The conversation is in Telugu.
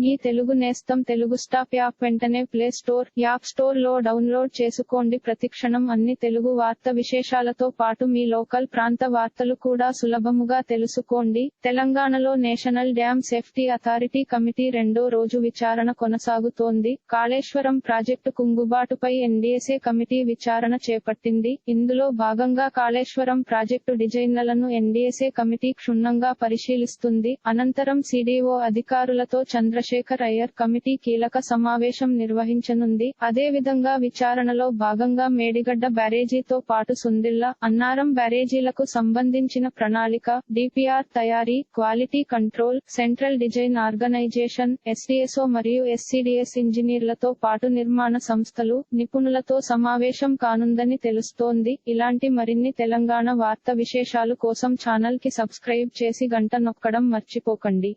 మీ తెలుగు నేస్తం తెలుగు స్టాప్ యాప్ వెంటనే ప్లే స్టోర్ యాప్ స్టోర్లో డౌన్లోడ్ చేసుకోండి. ప్రతిక్షణం అన్ని తెలుగు వార్త విశేషాలతో పాటు మీ లోకల్ ప్రాంత వార్తలు కూడా సులభముగా తెలుసుకోండి. తెలంగాణలో national dam safety authority committee రెండో రోజు విచారణ కొనసాగుతోంది. కాళేశ్వరం ప్రాజెక్టు కుంగుబాటుపై ఎన్డీఎస్ఏ కమిటీ విచారణ చేపట్టింది. ఇందులో భాగంగా కాళేశ్వరం ప్రాజెక్టు డిజైన్లను ఎన్డీఎస్ఏ కమిటీ క్షుణ్ణంగా పరిశీలిస్తుంది. అనంతరం సిడిఓ అధికారులతో చంద్రశేఖర్ అయ్యర్ కమిటీ కీలక సమావేశం నిర్వహించనుంది. అదేవిధంగా విచారణలో భాగంగా మేడిగడ్డ బ్యారేజీతో పాటు సుందిల్ల అన్నారం బ్యారేజీలకు సంబంధించిన ప్రణాళిక డిపిఆర్ తయారీ quality control central design organisation SDSO మరియు ఎస్సిడిఎస్ ఇంజనీర్లతో పాటు నిర్మాణ సంస్థలు నిపుణులతో సమావేశం కానుందని తెలుస్తోంది. ఇలాంటి మరిన్ని తెలంగాణ వార్త విశేషాలు కోసం ఛానల్కి సబ్స్క్రైబ్ చేసి గంట నొక్కడం మర్చిపోకండి.